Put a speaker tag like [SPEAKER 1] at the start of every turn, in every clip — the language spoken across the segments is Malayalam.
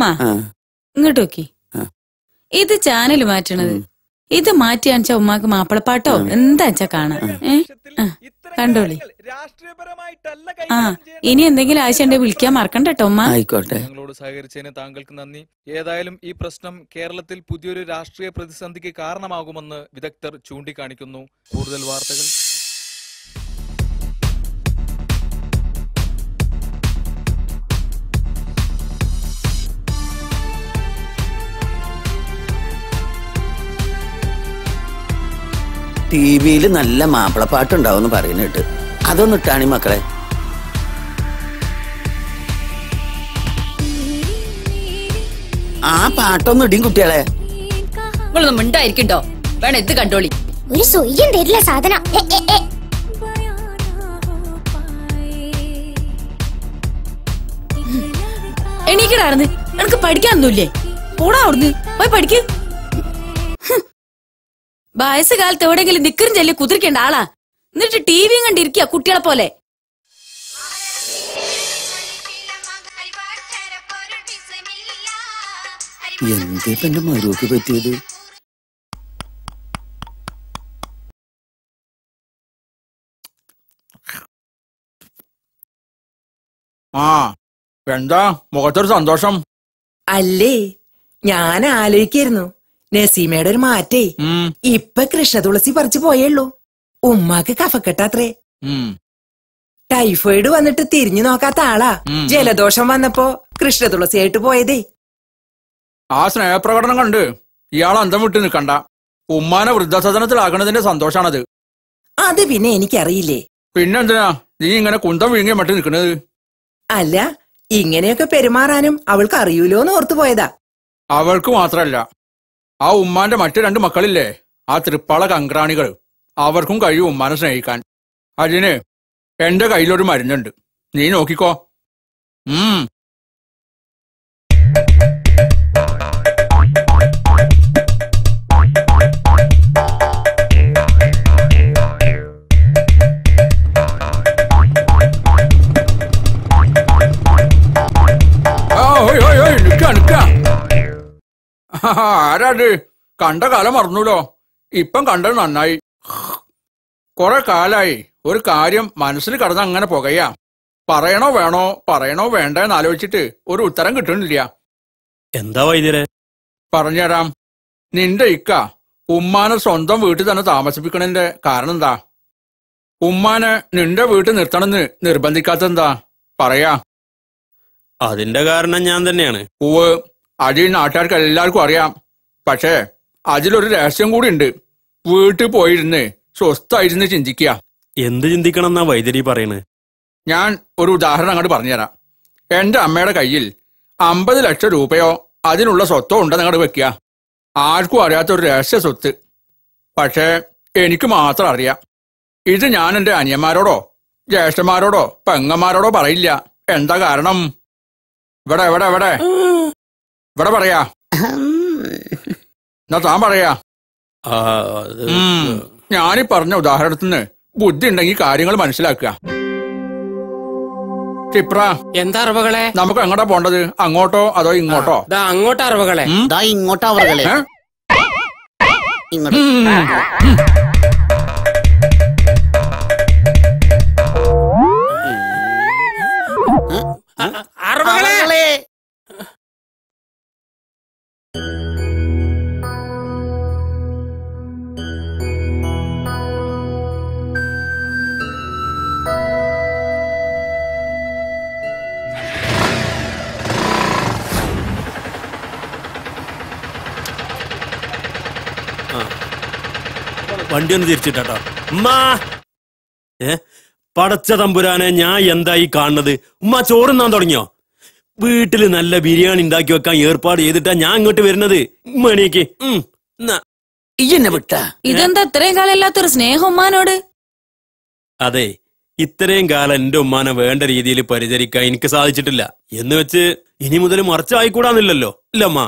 [SPEAKER 1] ഉമ്മ
[SPEAKER 2] ആ.
[SPEAKER 1] ഇങ്ങോട്ട് നോക്കി. ഇത് ചാനൽ മാറ്റണത്. ഇത് മാറ്റിയാണെച്ചാ ഉമ്മാക്ക് മാപ്പിളപ്പാട്ടോ? എന്താ വെച്ചാ കാണാം? ഏ? ആ, കണ്ടോളി. ആ ഇനി എന്തെങ്കിലും ആവശ്യമുണ്ടെങ്കിൽ വിളിക്കാൻ മറക്കണ്ട കേട്ടോ ഉമ്മ.
[SPEAKER 2] ആയിക്കോട്ടെ.
[SPEAKER 3] ഞങ്ങളോട് സഹകരിച്ചതിന് താങ്കൾക്ക് നന്ദി. ഏതായാലും ഈ പ്രശ്നം കേരളത്തിൽ പുതിയൊരു രാഷ്ട്രീയ പ്രതിസന്ധിക്ക് കാരണമാകുമെന്ന് വിദഗ്ധർ ചൂണ്ടിക്കാണിക്കുന്നു. കൂടുതൽ വാർത്തകൾ
[SPEAKER 2] ടി വിയിൽ നല്ല മാപ്പിളപ്പാട്ടുണ്ടാവും എന്ന് പറയുന്നിട്ട് അതൊന്നും ഇട്ടാണി മക്കളെ. ആ പാട്ടൊന്നും ഇടിയും കുട്ടികളെ.
[SPEAKER 4] നിങ്ങളൊന്നും മിണ്ടായിരിക്കട്ടോ. വേണം ഇത് കണ്ടോളി.
[SPEAKER 5] ഒരു സ്വയ്യം തരില്ല സാധന. എ, എ, എ.
[SPEAKER 1] എണീക്കടാർന്ന് നിനക്ക് പഠിക്കാനൊന്നുമില്ലേ? പോടാ അവിടുന്ന്. പോയി പഠിക്ക്. വയസ്സുകാലത്ത് എവിടെയെങ്കിലും നിക്കറും ചെല്ലി കുതിരിക്കേണ്ട ആളാ. എന്നിട്ട് ടി വിയും കണ്ടിരിക്കുക കുട്ടികളെ പോലെ.
[SPEAKER 2] എന്തേപ്പ എന്റെ മരുവക്ക് പറ്റിയത്?
[SPEAKER 6] ആ എന്താ? മുഖത്തൊരു സന്തോഷം.
[SPEAKER 7] അല്ലേ? ഞാൻ ആലോചിക്കായിരുന്നു. നസീമയുടെ ഒരു മാറ്റേ. ഇപ്പൊ കൃഷ്ണ തുളസി പറിച്ചു പോയുള്ളൂ ഉമ്മാക്ക് കഫക്കെട്ടാത്രേ. ടൈഫോയിഡ് വന്നിട്ട് തിരിഞ്ഞു നോക്കാത്ത ആളാ. ജലദോഷം വന്നപ്പോ കൃഷ്ണ തുളസിയായിട്ട് പോയതേ.
[SPEAKER 6] ആ സ്നേഹപ്രകടനം കണ്ട് ഇയാൾ അന്തം വിട്ട് നിൽക്കണ്ട. ഉമ്മാനെ വൃദ്ധസദനത്തിലാക്കണതിന്റെ സന്തോഷാണത്.
[SPEAKER 7] അത് പിന്നെ എനിക്കറിയില്ലേ.
[SPEAKER 6] പിന്നെന്തിനാ? നീ ഇങ്ങനെ കുന്തം വിഴുങ്ങി മട്ടി നിൽക്കുന്നത്?
[SPEAKER 7] അല്ല ഇങ്ങനെയൊക്കെ പെരുമാറാനും അവൾക്ക് അറിയൂലോന്ന് ഓർത്തു പോയതാ.
[SPEAKER 6] അവൾക്ക് മാത്രല്ല. ആ ഉമ്മാന്റെ മറ്റു രണ്ട് മക്കളില്ലേ? ആ തൃപ്പാള കങ്ക്രാണികൾ അവർക്കും കഴിയും ഉമ്മാനെ സ്നേഹിക്കാൻ. അതിന് എന്റെ കയ്യിലൊരു മരുന്നുണ്ട്. നീ നോക്കിക്കോ. ഉം. ആ, ഓയ്, ഓയ്, ഓയ്, നിക്ക, നിക്ക. ആ, ആരാത് കണ്ട കാലം മറന്നൂലോ? ഇപ്പം കണ്ടത് നന്നായി. കുറെ കാലായി. ഒരു കാര്യം മനസ്സിൽ കടന്ന് അങ്ങനെ പുകയാ. പറയണോ വേണോ? പറയണോ വേണ്ട എന്ന് ആലോചിച്ചിട്ട് ഒരു ഉത്തരം കിട്ടുന്നില്ല.
[SPEAKER 8] എന്താ വൈദ്യരെ?
[SPEAKER 6] പറഞ്ഞുതരാം. നിന്റെ ഇക്ക ഉമ്മാനെ സ്വന്തം വീട്ടിൽ തന്നെ താമസിപ്പിക്കണതിന്റെ കാരണം എന്താ? ഉമ്മാനെ നിന്റെ വീട്ടിൽ നിർത്തണമെന്ന് നിർബന്ധിക്കാത്തെന്താ പറയാ.
[SPEAKER 8] അതിന്റെ കാരണം ഞാൻ തന്നെയാണ്.
[SPEAKER 6] ഉവ് അത് ഈ നാട്ടുകാർക്ക് എല്ലാവർക്കും അറിയാം. പക്ഷേ അതിലൊരു രഹസ്യം കൂടി ഉണ്ട് വീട്ടിൽ പോയിരുന്ന് സ്വസ്ഥായിരുന്ന് ചിന്തിക്കുക.
[SPEAKER 8] എന്ത് ചിന്തിക്കണം എന്നാ വൈദ്യരി പറയുന്നത്
[SPEAKER 6] ഞാൻ ഒരു ഉദാഹരണം അങ്ങോട്ട് പറഞ്ഞുതരാം. എന്റെ അമ്മയുടെ കയ്യിൽ അമ്പത് ലക്ഷം രൂപയോ അതിനുള്ള സ്വത്തോ ഉണ്ടെന്ന് അങ്ങോട്ട് വെക്കുക. ആർക്കും അറിയാത്ത ഒരു രഹസ്യ സ്വത്ത്. പക്ഷേ എനിക്ക് മാത്രം അറിയാം. ഇത് ഞാൻ എന്റെ അനിയന്മാരോടോ ജ്യേഷ്ഠന്മാരോടോ പെങ്ങന്മാരോടോ പറയില്ല. എന്താ കാരണം? ഇവിടെ ഇവിടെ ഇവിടെ. ഇവിടെ പറയാ. എന്നാ താൻ പറയാ. ഞാനീ പറഞ്ഞ ഉദാഹരണത്തിന് ബുദ്ധി ഉണ്ടെങ്കിൽ കാര്യങ്ങൾ മനസ്സിലാക്കുക. ക്ഷിപ്ര
[SPEAKER 9] എന്താ അറിവുകളെ?
[SPEAKER 6] നമുക്ക് എങ്ങോട്ടാ പോണ്ടത്? അങ്ങോട്ടോ അതോ ഇങ്ങോട്ടോ?
[SPEAKER 9] ദാ അങ്ങോട്ട് അറിവുകളെ.
[SPEAKER 2] ദാ ഇങ്ങോട്ടാ? ഇങ്ങോട്ട്.
[SPEAKER 9] അറിവുകളെ.
[SPEAKER 8] വണ്ടി ഒന്ന് തിരിച്ചിട്ടോ ഉമ്മാ! ഏ? പടച്ച തമ്പുരാനെ ഞാൻ എന്തായി കാണുന്നത്? ഉമ്മ ചോറുന്നാൻ തുടങ്ങിയോ? വീട്ടിൽ നല്ല ബിരിയാണി ഉണ്ടാക്കി വെക്കാൻ ഏർപ്പാട് ചെയ്തിട്ടാ ഞാൻ ഇങ്ങോട്ട് വരുന്നത്.
[SPEAKER 2] ഉമ്മണിക്ക്
[SPEAKER 1] ഇതെന്താ ഇത്രയും കാലം ഇല്ലാത്തൊരു സ്നേഹം ഉമ്മാനോട്?
[SPEAKER 8] അതെ ഇത്രയും കാലം എന്റെ ഉമ്മാനെ വേണ്ട രീതിയിൽ പരിചരിക്കാൻ എനിക്ക് സാധിച്ചിട്ടില്ല. എന്ന് വെച്ച് ഇനി മുതൽ മറച്ചായിക്കൂടാന്നില്ലല്ലോ. ഇല്ലമ്മ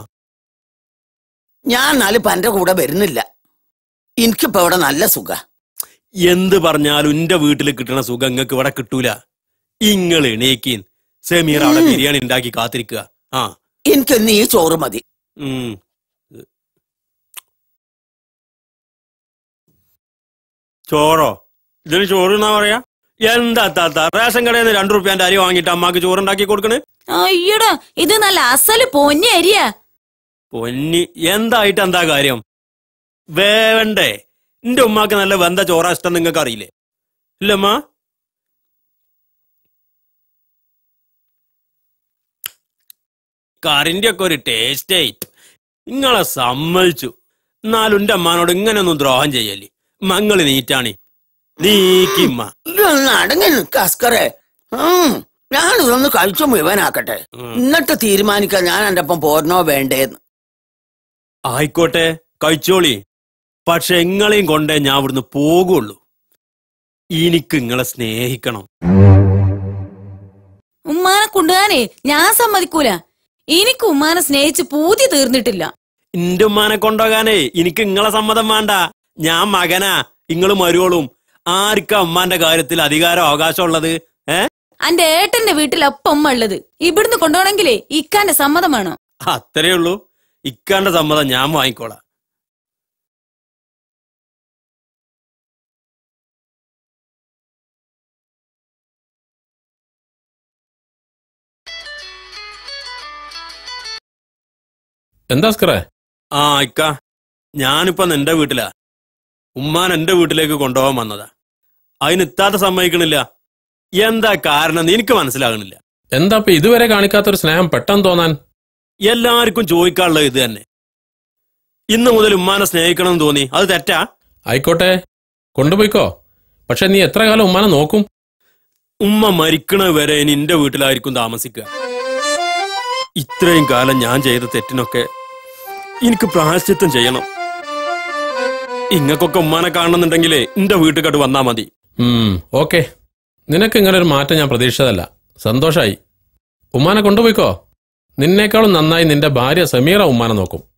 [SPEAKER 2] ഞാൻ നാല് പന്റെ കൂടെ വരുന്നില്ല. എനിക്കിപ്പോ ഇവിടെ നല്ല സുഖ.
[SPEAKER 8] എന്ത് പറഞ്ഞാലും എന്റെ വീട്ടിൽ കിട്ടണ സുഖം നിങ്ങൾക്ക് ഇവിടെ കിട്ടൂല. ഇങ്ങൾ എണീക്കീൻ സെമീർ അവിടെ ബിരിയാണി ഉണ്ടാക്കി കാത്തിരിക്കുക. ആ.
[SPEAKER 2] എനിക്ക് നീ ചോറ് മതി.
[SPEAKER 8] ചോറോ? ഇതിന് ചോറ് എന്നാ പറയാ? എന്താ താത്ത റേഷൻ കടയിൽ നിന്ന് രണ്ടു റുപ്യാന്റെ അരി വാങ്ങിട്ട് അമ്മയ്ക്ക് ചോറുണ്ടാക്കി കൊടുക്കണേ?
[SPEAKER 1] അയ്യടാ ഇത് നല്ല അസൽ പൊന്നി അരിയാ.
[SPEAKER 8] പൊന്നി എന്തായിട്ട് എന്താ കാര്യം? വേവണ്ടേ. എന്റെ ഉമ്മാക്ക് നല്ല വെന്ത ചോറ ഇഷ്ടം നിങ്ങൾക്ക് അറിയില്ലേ ഇല്ലമ്മ കറിന്റെ ഒക്കെ ഒരു ടേസ്റ്റേ നിങ്ങളെ സമ്മതിച്ചു. എന്നാലും എന്റെ അമ്മാനോട് ഇങ്ങനെയൊന്നും ദ്രോഹം ചെയ്യല്ലേ. മങ്ങൾ നീറ്റാണ്. നീക്കിമ്മ
[SPEAKER 2] ഇതൊന്ന് അടങ്ങി ഞാനിതൊന്ന് കഴിച്ചു മുഴുവനാക്കട്ടെ. എന്നിട്ട് തീരുമാനിക്കാൻ ഞാൻ എന്റെ ഒപ്പം പോരണോ വേണ്ടേന്ന്.
[SPEAKER 8] ആയിക്കോട്ടെ കഴിച്ചോളി. പക്ഷെ നിങ്ങളെയും കൊണ്ടേ ഞാൻ ഇവിടുന്ന് പോകുള്ളൂ. എനിക്ക് നിങ്ങളെ സ്നേഹിക്കണം.
[SPEAKER 1] ഉമ്മാനെ കൊണ്ടുപോകാനേ ഞാൻ സമ്മതിക്കൂല. എനിക്ക് ഉമ്മാനെ സ്നേഹിച്ച് പൂതി തീർന്നിട്ടില്ല.
[SPEAKER 8] എന്റെ ഉമ്മാനെ കൊണ്ടുപോകാനേ എനിക്ക് നിങ്ങളെ സമ്മതം വേണ്ട. ഞാൻ മകനാ. ഇങ്ങൾ മരുവോളും. ആർക്കാ ഉമ്മാന്റെ കാര്യത്തിൽ അധികാര അവകാശം ഉള്ളത്? ഏ?
[SPEAKER 1] അന്റെ ഏട്ടന്റെ വീട്ടിൽ അപ്പമ്മ ഉള്ളത്. ഇവിടുന്ന് കൊണ്ടുപോകണമെങ്കിലേ ഇക്കാന്റെ സമ്മതം വേണം.
[SPEAKER 8] അത്രേ ഉള്ളൂ. ഇക്കാന്റെ സമ്മതം ഞാൻ വാങ്ങിക്കോളാം.
[SPEAKER 10] എന്താ സ്കറേ
[SPEAKER 8] ആ ഇക്ക. ഞാനിപ്പോ നിന്റെ വീട്ടിലാ. ഉമ്മാൻ എന്റെ വീട്ടിലേക്ക് കൊണ്ടുപോകാൻ വന്നതാ. അതിന് ഇത്താത്ത സമ്മതിക്കണില്ല. എന്താ കാരണം എനിക്ക് മനസ്സിലാകണില്ല.
[SPEAKER 10] എന്താ ഇപ്പൊ ഇതുവരെ കാണിക്കാത്തൊരു സ്നേഹം പെട്ടെന്ന് തോന്നാൻ?
[SPEAKER 8] എല്ലാവർക്കും ചോദിക്കാനുള്ളത് ഇത് തന്നെ. ഇന്ന് മുതൽ ഉമ്മാനെ സ്നേഹിക്കണം തോന്നി. അത് തെറ്റാ?
[SPEAKER 10] ആയിക്കോട്ടെ. കൊണ്ടുപോയിക്കോ. പക്ഷെ നീ എത്ര കാലം ഉമ്മാനെ നോക്കും?
[SPEAKER 8] ഉമ്മ മരിക്കണ വരെ ഇനി എന്റെ വീട്ടിലായിരിക്കും താമസിക്കുക. ഇത്രയും കാലം ഞാൻ ചെയ്ത തെറ്റിനൊക്കെ എനിക്ക് പ്രായശ്ചിത്തം ചെയ്യണം. ഇങ്ങക്കൊക്കെ ഉമ്മാനെ കാണണമെന്നുണ്ടെങ്കിലേ എന്റെ വീട്ടുകാട്ട് വന്നാ മതി.
[SPEAKER 10] ഓക്കെ. നിനക്ക് ഇങ്ങനെ ഒരു മാറ്റം ഞാൻ പ്രതീക്ഷിച്ചതല്ല. സന്തോഷായി. ഉമ്മാനെ കൊണ്ടുപോയിക്കോ. നിന്നേക്കാളും നന്നായി നിന്റെ ഭാര്യ സമീറ ഉമ്മാനെ നോക്കും.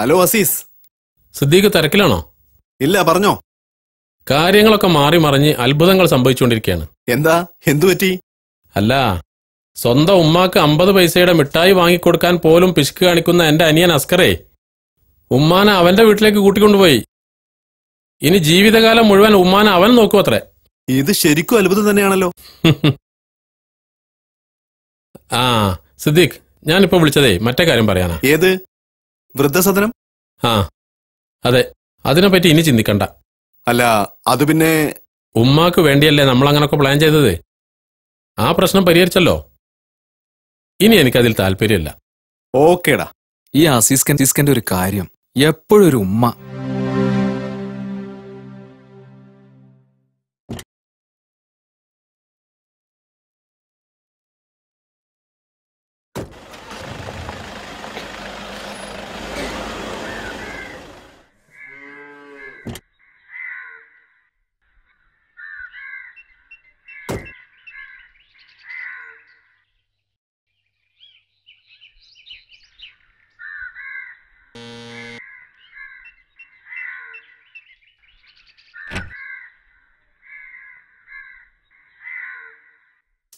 [SPEAKER 11] ഹലോ അസീസ്.
[SPEAKER 10] സിദ്ദീഖ് തിരക്കിലാണോ?
[SPEAKER 11] ഇല്ല പറഞ്ഞോ.
[SPEAKER 10] കാര്യങ്ങളൊക്കെ മാറി മറിഞ്ഞ് അത്ഭുതങ്ങൾ സംഭവിച്ചുകൊണ്ടിരിക്കുകയാണ്.
[SPEAKER 11] എന്താ? എന്തു പറ്റി?
[SPEAKER 10] അല്ല സ്വന്തം ഉമ്മാക്ക് അമ്പത് പൈസയുടെ മിഠായി വാങ്ങിക്കൊടുക്കാൻ പോലും പിശുക്ക് കാണിക്കുന്ന എന്റെ അനിയൻ അസ്കറേ. ഉമ്മാനെ അവന്റെ വീട്ടിലേക്ക് കൂട്ടിക്കൊണ്ടുപോയി. ഇനി ജീവിതകാലം മുഴുവൻ ഉമ്മാനെ അവൻ നോക്കും അത്രേ.
[SPEAKER 11] ഇത് ശരിക്കും അത്ഭുതം തന്നെയാണല്ലോ.
[SPEAKER 10] ആ സിദ്ദീഖ് ഞാനിപ്പോ വിളിച്ചതേ മറ്റേ കാര്യം പറയാനാ.
[SPEAKER 11] ഏത്? വൃദ്ധസദനം?
[SPEAKER 10] ആ അതെ. അതിനെപ്പറ്റി ഇനി ചിന്തിക്കണ്ട.
[SPEAKER 11] അല്ല അത് പിന്നെ
[SPEAKER 10] ഉമ്മാക്ക് വേണ്ടിയല്ലേ നമ്മൾ അങ്ങനൊക്കെ പ്ലാൻ ചെയ്തത്? ആ പ്രശ്നം പരിഹരിച്ചല്ലോ? ഇനി എനിക്കതിൽ താല്പര്യമില്ല.
[SPEAKER 11] ഓക്കേടാ.
[SPEAKER 12] ഈ അസീസ്കൻ അസീസ്കന്റെ ഒരു കാര്യം. എപ്പോഴും ഒരു ഉമ്മ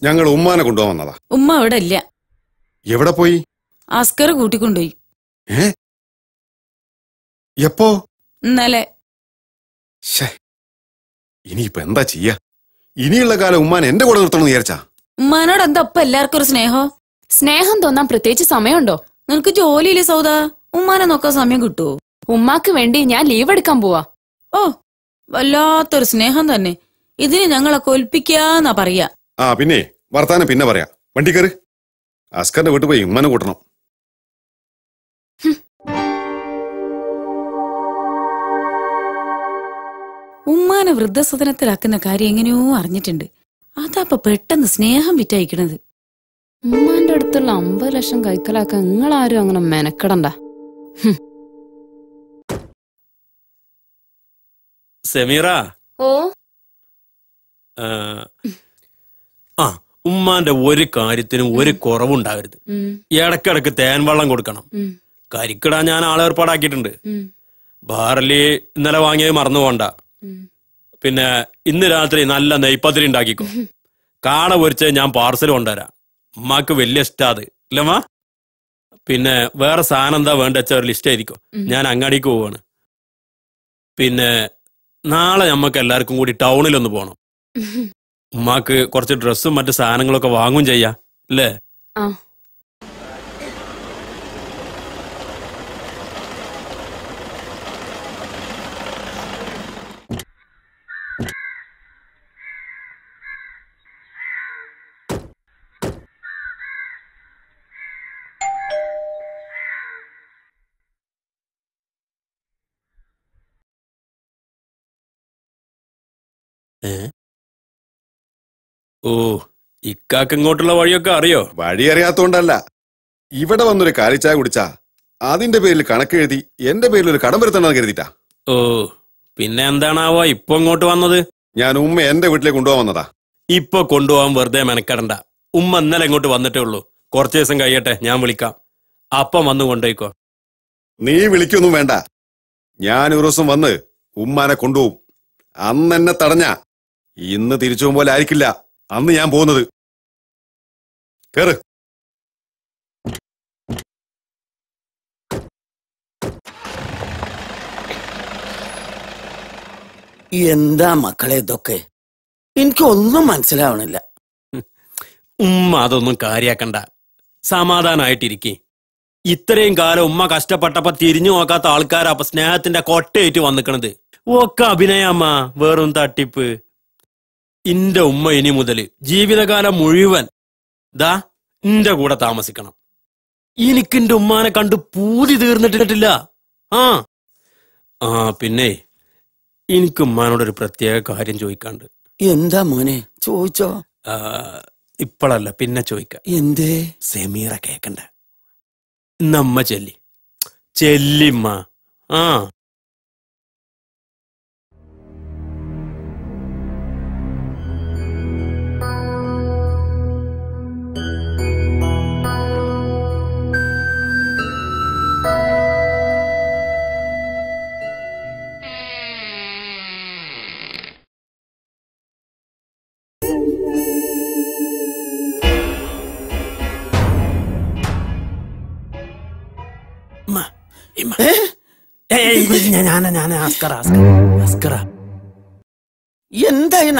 [SPEAKER 13] ഞങ്ങൾ ഉമ്മാനെ കൊണ്ടുപോകുന്നതാ.
[SPEAKER 1] ഉമ്മ അവിടെ ഇല്ല.
[SPEAKER 13] എവിടെ പോയി?
[SPEAKER 1] ആസ്കർ കൂട്ടിക്കൊണ്ടുപോയി.
[SPEAKER 13] ഏ? എപ്പോ?
[SPEAKER 1] ഇന്നലെ.
[SPEAKER 13] ഇനിയിപ്പോ എന്താ ചെയ്യ? ഇനിയുള്ള കാലം ഉമ്മാൻ എന്റെ കൂടെ നിർത്തണം വിചാരിച്ചാ?
[SPEAKER 1] ഉമ്മാനോട് എന്താ ഒപ്പം എല്ലാവർക്കും ഒരു സ്നേഹോ?
[SPEAKER 14] സ്നേഹം തോന്നാൻ പ്രത്യേകിച്ച് സമയമുണ്ടോ?
[SPEAKER 1] നിനക്ക് ജോലിയില്ലേ സൗദ? ഉമ്മാനെ നോക്കാൻ സമയം കിട്ടുവോ?
[SPEAKER 14] ഉമ്മാക്ക് വേണ്ടി ഞാൻ ലീവ് എടുക്കാൻ പോവാ.
[SPEAKER 1] ഓ വല്ലാത്തൊരു സ്നേഹം തന്നെ. ഇതിന് ഞങ്ങളെ കൊൽപ്പിക്കാന്നാ പറയാ.
[SPEAKER 13] ആ പിന്നെ വർത്താനം പിന്നെ പറയാം. വണ്ടി കയറി. അസ്കറിന്റെ വീട്ടിൽ പോയി ഉമ്മനെ കൂട്ടണം.
[SPEAKER 1] ഉമ്മാനെ വൃദ്ധസദനത്തിലാക്കുന്ന കാര്യം എങ്ങനെയോ അറിഞ്ഞിട്ടുണ്ട്. അതാപ്പ പെട്ടെന്ന് സ്നേഹം വിറ്റയക്കണത്.
[SPEAKER 14] ഉമ്മാന്റെ അടുത്തുള്ള അമ്പത് ലക്ഷം കൈക്കലാക്കാൻ നിങ്ങൾ ആരും അങ്ങനെ മെനക്കെടണ്ട.
[SPEAKER 8] സെമീറ.
[SPEAKER 14] ഓ?
[SPEAKER 8] ആ, ഉമ്മാന്റെ ഒരു കാര്യത്തിനും ഒരു കുറവുണ്ടാകരുത്. ഇടക്കിടക്ക് തേൻ വെള്ളം കൊടുക്കണം.
[SPEAKER 14] കരിക്കടാ
[SPEAKER 8] കരിക്കിടാൻ ഞാൻ ആളെ ഏർപ്പാടാക്കിയിട്ടുണ്ട്. ബാറലി ഇന്നലെ വാങ്ങിയത് മറന്നു പോണ്ട പിന്നെ ഇന്ന് രാത്രി നല്ല നെയ്പ്പത്തിരി ഉണ്ടാക്കിക്കോ. കാട പൊരിച്ച് ഞാൻ പാർസൽ കൊണ്ടുവരാം. ഉമ്മാക്ക് വലിയ ഇഷ്ടാത് ഇല്ലമ്മ പിന്നെ വേറെ സാധനം എന്താ വേണ്ട വെച്ചാൽ ഒരു ലിസ്റ്റ് എഴുതിക്കോ. ഞാൻ അങ്ങാടിക്ക് പോവാണ്. പിന്നെ നാളെ നമ്മക്ക് എല്ലാവർക്കും കൂടി ടൗണിലൊന്ന് പോകണം ഉമ്മാക്ക് കുറച്ച് ഡ്രസ്സും മറ്റു സാധനങ്ങളൊക്കെ വാങ്ങും ചെയ്യാ അല്ലേ? ഏ? ഓ ഇക്കാക്ക് ഇങ്ങോട്ടുള്ള വഴിയൊക്കെ അറിയോ?
[SPEAKER 13] വഴി അറിയാത്തോണ്ടല്ല. ഇവിടെ വന്നൊരു കാലിച്ചായ കുടിച്ചാ. അതിന്റെ പേരിൽ കണക്ക് കണക്കെഴുതി എന്റെ പേരിൽ ഒരു കടം വരുത്തണെന്ന് കരുതിട്ടാ.
[SPEAKER 8] ഓ പിന്നെ എന്താണാവോ ഇപ്പൊ ഇങ്ങോട്ട് വന്നത്?
[SPEAKER 13] ഞാൻ ഉമ്മ എന്റെ വീട്ടിലേക്ക് കൊണ്ടുപോകാൻ വന്നതാ.
[SPEAKER 8] ഇപ്പൊ കൊണ്ടുപോകാൻ വെറുതെ മെനക്കെടണ്ട. ഉമ്മ ഇന്നലെ ഇങ്ങോട്ട് വന്നിട്ടേ ഉള്ളൂ. കുറച്ച് ദിവസം കഴിയട്ടെ ഞാൻ വിളിക്കാം. അപ്പം വന്നു കൊണ്ടുപോയിക്കോ
[SPEAKER 13] നീ വിളിക്കൊന്നും വേണ്ട. ഞാൻ ഒരു ദിവസം വന്ന് ഉമ്മാനെ കൊണ്ടുപോകും. അന്ന് എന്നെ തടഞ്ഞ. ഇന്ന് തിരിച്ചു പോകുമ്പോൾ ആയിരിക്കില്ല. അന്ന് ഞാൻ പോകുന്നത്. കേറ്.
[SPEAKER 2] എന്താ മക്കളെ ഇതൊക്കെ? എനിക്കൊന്നും മനസ്സിലാവണില്ല.
[SPEAKER 8] ഉമ്മ അതൊന്നും കാര്യാക്കണ്ട. സമാധാനായിട്ടിരിക്കേ. ഇത്രയും കാലം ഉമ്മ കഷ്ടപ്പെട്ടപ്പോ തിരിഞ്ഞു നോക്കാത്ത ആൾക്കാരാ അപ്പൊ സ്നേഹത്തിന്റെ കൊട്ടയേറ്റ് വന്നിക്കണത്. ഒക്കെ അഭിനയമ്മ. വെറും തട്ടിപ്പ്. ഇന്റെ ഉമ്മ ഇനി മുതൽ ജീവിതകാലം മുഴുവൻ ദാ ഇന്റെ കൂടെ താമസിക്കണം. എനിക്കിന്റെ ഉമ്മാനെ കണ്ട് പൂതി തീർന്നിട്ടില്ല ആ ആ പിന്നെ എനിക്ക് ഉമ്മാനോടൊരു പ്രത്യേക കാര്യം ചോദിക്കാണ്ട്
[SPEAKER 2] എന്താ മോനെ? ചോദിച്ചോ?
[SPEAKER 8] ആ, ഇപ്പളല്ല പിന്നെ ചോദിക്കാം.
[SPEAKER 2] എന്തേ?
[SPEAKER 8] സെമീറ കേക്കണ്ട. നമ്മ ചെല്ലി. ചെല്ലിമ്മ. ആ. ഞാൻ ഞാൻ അസ്കറ അസ്കറ
[SPEAKER 2] എന്താ ഈ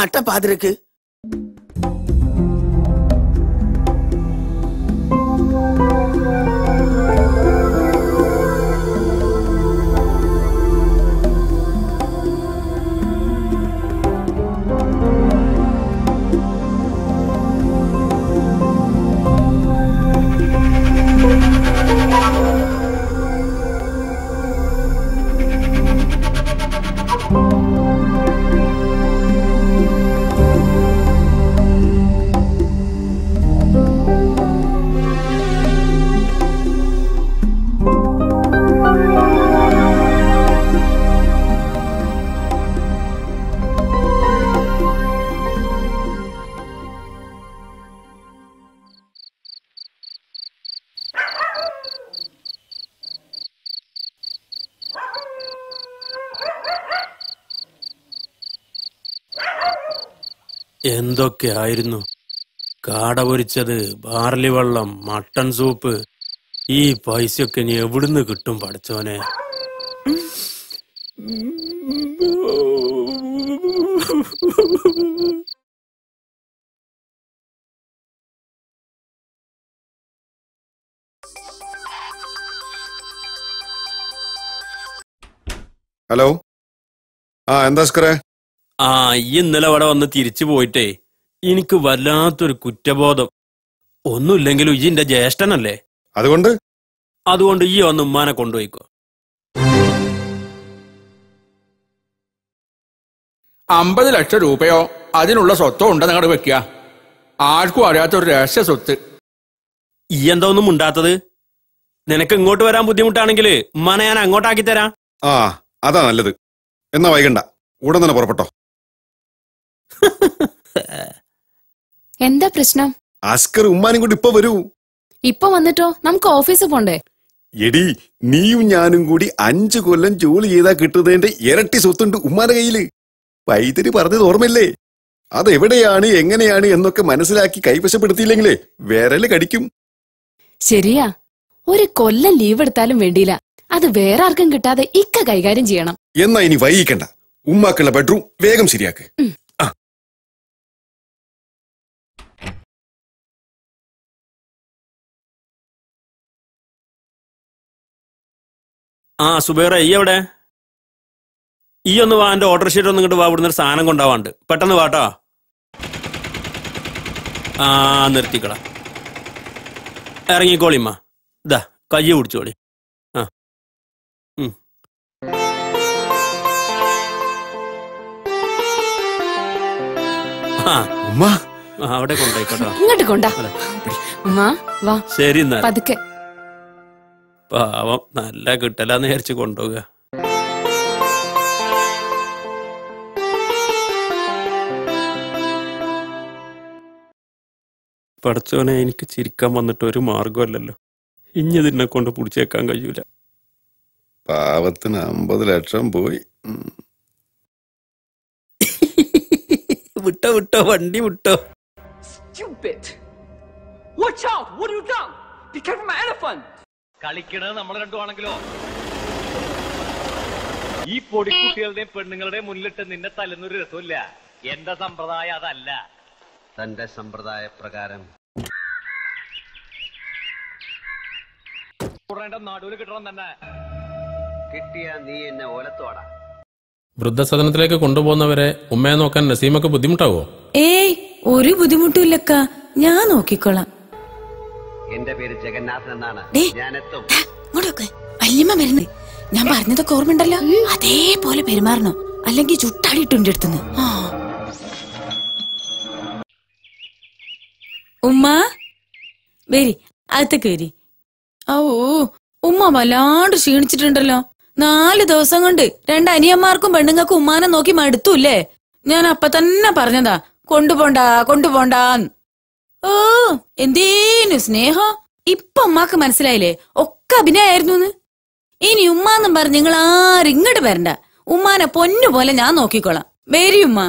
[SPEAKER 2] നട്ടപ്പാതിരക്ക്
[SPEAKER 8] എന്തൊക്കെയായിരുന്നു? കാട പൊരിച്ചത് ബാർലി വെള്ളം മട്ടൺ സൂപ്പ്. ഈ പൈസയൊക്കെ ഇനി എവിടുന്ന് കിട്ടും പഠിച്ചോനെ
[SPEAKER 13] ഹലോ? ആ എന്താ സ്കറേ?
[SPEAKER 8] ആ ഈ ഇന്നലെ അവിടെ വന്ന് തിരിച്ചു പോയിട്ടേ എനിക്ക് വല്ലാത്തൊരു കുറ്റബോധം. ഒന്നുമില്ലെങ്കിലും ഈ എന്റെ ജ്യേഷ്ഠനല്ലേ?
[SPEAKER 13] അതുകൊണ്ട്?
[SPEAKER 8] അതുകൊണ്ട് ഈ ഒന്ന് ഉമ്മാനെ കൊണ്ടുപോയിക്കോ.
[SPEAKER 6] അമ്പത് ലക്ഷം രൂപയോ അതിനുള്ള സ്വത്തോ ഉണ്ട് നിങ്ങൾ വെക്കുക. ആർക്കും അറിയാത്തൊരു രഹസ്യ സ്വത്ത്.
[SPEAKER 8] ഈ എന്താ ഒന്നും ഉണ്ടാത്തത് നിനക്ക് ഇങ്ങോട്ട് വരാൻ ബുദ്ധിമുട്ടാണെങ്കിൽ ഉമ്മാനെ ഞാൻ അങ്ങോട്ടാക്കി തരാം.
[SPEAKER 13] ആ അതാ നല്ലത്. എന്നാ വൈകണ്ട. ഉടൻ തന്നെ പുറപ്പെട്ടോ.
[SPEAKER 14] എന്താ പ്രശ്നം?
[SPEAKER 13] അസ്കർ ഉമ്മാനും കൂടി ഇപ്പൊ വരൂ.
[SPEAKER 14] ഇപ്പൊ വന്നിട്ടോ? നമുക്ക് ഓഫീസിൽ പോണ്ടേ?
[SPEAKER 13] എടി നീയും ഞാനും കൂടി അഞ്ചു കൊല്ലം ജോലി ചെയ്താ കിട്ടുന്നതിന്റെ ഇരട്ടി സ്വത്തുണ്ട് ഉമ്മാന്റെ കയ്യിൽ. വൈദ്യുതി പറഞ്ഞത് ഓർമ്മയില്ലേ? അതെവിടെയാണ് എങ്ങനെയാണ് എന്നൊക്കെ മനസ്സിലാക്കി കൈവശപ്പെടുത്തിയില്ലെങ്കിലേ വിരൽ കടിക്കും.
[SPEAKER 14] ശരിയാ. ഒരു കൊല്ലം ലീവ് എടുത്താലും വേണ്ടിയില്ല. അത് വേറെ ആർക്കും കിട്ടാതെ ഇക്ക കൈകാര്യം ചെയ്യണം.
[SPEAKER 13] എന്നാ ഇനി വൈകിക്കണ്ട. ഉമ്മാക്കുള്ള ബെഡ്റൂം വേഗം ശരിയാക്ക്.
[SPEAKER 8] ആ സുബൈറ ഈ എവിടെ? ഈ ഒന്ന് വാ എന്റെ ഓർഡർ ഷീറ്റ് ഒന്ന് ഇങ്ങോട്ട് വാ ഇവിടുന്ന് ഒരു സാധനം കൊണ്ടാവാണ്ട് പെട്ടെന്ന് വാട്ടോ ആ നിർത്തിക്കള ഇറങ്ങിക്കോളിമ്മ ഇതാ കയ്യ് പിടിച്ചോളി. ആ. ഉം. ആ.
[SPEAKER 13] ഉമ്മ.
[SPEAKER 8] ആ, അവിടെ കൊണ്ടായിക്കോട്ടോ
[SPEAKER 14] ഇങ്ങോട്ട് കൊണ്ടാ. ഉമ്മ വാ.
[SPEAKER 8] ശരി എന്നാ
[SPEAKER 14] പതുക്കെ.
[SPEAKER 8] പാവം നല്ല കിട്ടലാന്ന് വിചാരിച്ച് കൊണ്ടുപോകുക പഠിച്ചോനെ എനിക്ക് ചിരിക്കാൻ വന്നിട്ട് ഒരു മാർഗമല്ലല്ലോ ഇനി ഇതിനെ കൊണ്ട് പിടിച്ചേക്കാൻ കഴിയൂല
[SPEAKER 13] പാവത്തിന് അമ്പത് ലക്ഷം പോയി.
[SPEAKER 8] വിട്ടോ വിട്ടോ വണ്ടി വിട്ടോ
[SPEAKER 15] Stupid! Watch out! What have you done? Be careful my elephant!
[SPEAKER 16] കളിക്കണത് നമ്മൾ രണ്ടുമാണെങ്കിലോ ഈ പൊടിക്കുട്ടികളുടെയും പെണ്ണുങ്ങളുടെയും മുന്നിലിട്ട് നിന്നെ തല്ലുന്നൊരു രസമില്ല എന്റെ സമ്പ്രദായം അതല്ല.
[SPEAKER 17] തന്റെ സമ്പ്രദായ പ്രകാരം.
[SPEAKER 16] എന്റെ നടുവിൽ കിട്ടണം തന്നെ.
[SPEAKER 17] കിട്ടിയ നീ എന്നെ ഓലത്തോടാ.
[SPEAKER 10] വൃദ്ധസദനത്തിലേക്ക് കൊണ്ടുപോകുന്നവരെ ഉമ്മയെ നോക്കാൻ നസീമക്ക് ബുദ്ധിമുട്ടാവോ?
[SPEAKER 1] ഏയ് ഒരു ബുദ്ധിമുട്ടുമില്ലക്ക ഞാൻ നോക്കിക്കോളാം.
[SPEAKER 17] എന്റെ പേര് ജഗന്നാഥൻ എന്നാണ്.
[SPEAKER 1] അല്ലിമ്മ
[SPEAKER 17] ഞാൻ എത്തും
[SPEAKER 1] വല്യമ്മ വരുന്നത് ഞാൻ പറഞ്ഞതൊക്കെ ഓർമ്മയുണ്ടല്ലോ? അതേപോലെ പെരുമാറണം. അല്ലെങ്കിൽ ചുട്ടാടി അടുത്തുനിന്ന്. ഉമ്മ? വരി അകത്തേക്ക് വരി. ഓ ഉമ്മ വല്ലാണ്ട് ക്ഷീണിച്ചിട്ടുണ്ടല്ലോ. നാല് ദിവസം കൊണ്ട് രണ്ട് അനിയന്മാർക്കും പെണ്ണുങ്ങൾക്കും ഉമ്മാനെ നോക്കി മടുത്തൂല്ലേ? ഞാൻ അപ്പൊ തന്നെ പറഞ്ഞതാ കൊണ്ടുപോണ്ടാ കൊണ്ടുപോണ്ടാന്ന്. ഓ എന്തേനു സ്നേഹം ഇപ്പൊ ഉമ്മാക്ക് മനസ്സിലായില്ലേ? ഒക്കെ അഭിനയായിരുന്നു ഇനി ഉമ്മാന്നും പറഞ്ഞ് നിങ്ങൾ ആരും ഇങ്ങോട്ട് വരണ്ട. ഉമ്മാനെ പൊന്നു പോലെ ഞാൻ നോക്കിക്കോളാം. വരി ഉമ്മ.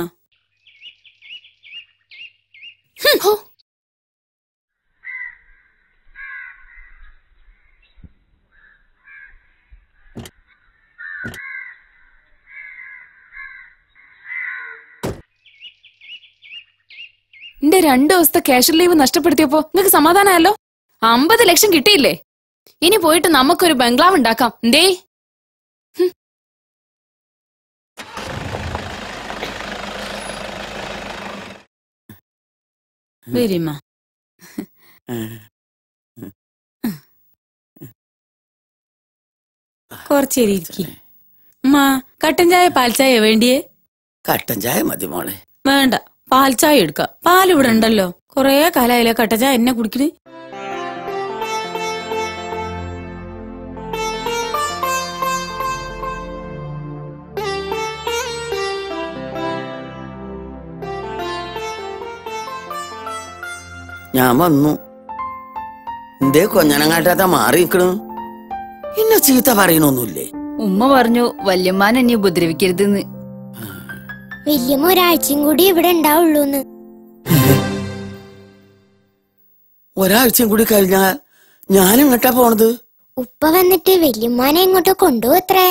[SPEAKER 14] രണ്ടു ദിവസത്തെ ക്യാഷ് ലീവ് നഷ്ടപ്പെടുത്തിയപ്പോ നിങ്ങക്ക് സമാധാനമല്ലോ അമ്പത് ലക്ഷം കിട്ടിയില്ലേ? ഇനി പോയിട്ട് നമുക്കൊരു ബംഗ്ലാവ് ഉണ്ടാക്കാം. എന്തേ?
[SPEAKER 1] വരി ഉമ്മ കുറച്ചേരി കട്ടൻ ചായ പാൽച്ചായ ചായ വേണ്ടിയേ?
[SPEAKER 2] കട്ടൻ ചായ മതി മോളെ.
[SPEAKER 1] വേണ്ട. പാൽ ചായ എടുക്ക. പാൽ ഇവിടെ ഉണ്ടല്ലോ. കൊറേ കാലായില്ലേ കട്ടച്ചായ ചായ എന്നെ കുടിക്കണേ.
[SPEAKER 2] ഞാൻ വന്നു. എന്തേ കൊഞ്ഞനങ്ങാട്ടാത്ത മാറി നിക്കണു? എന്നെ ചീത്ത പറയണൊന്നുമില്ലേ?
[SPEAKER 4] ഉമ്മ പറഞ്ഞു വല്യമ്മാൻ എന്നെ ഉപദ്രവിക്കരുതെന്ന്.
[SPEAKER 5] വല്യമ്മ ഒരാഴ്ചയും കൂടി ഇവിടെ ഉണ്ടാവുള്ളൂന്ന്.
[SPEAKER 2] ഒരാഴ്ചയും കൂടി കഴിഞ്ഞാൽ ഞാൻ ഇങ്ങോട്ടാ പോണത്?
[SPEAKER 5] ഉപ്പ വന്നിട്ട് വല്യമ്മാനെ ഇങ്ങോട്ട് കൊണ്ടുപോത്രേ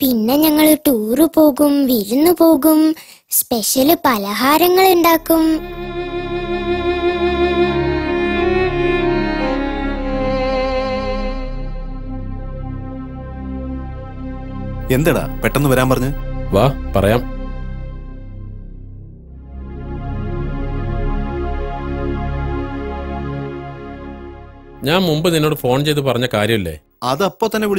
[SPEAKER 5] പിന്നെ ഞങ്ങൾ ടൂറ് പോകും വിരുന്നു പോകും സ്പെഷ്യൽ പലഹാരങ്ങൾ ഉണ്ടാക്കും.
[SPEAKER 11] എന്തടാ പെട്ടെന്ന് വരാൻ പറഞ്ഞ്?
[SPEAKER 10] വാ പറയാം. ഞാൻ മുമ്പ് നിന്നോട് ഫോൺ ചെയ്ത് പറഞ്ഞ കാര്യമില്ലേ?
[SPEAKER 11] അതപ്പോ തന്നെ വിളിച്ചു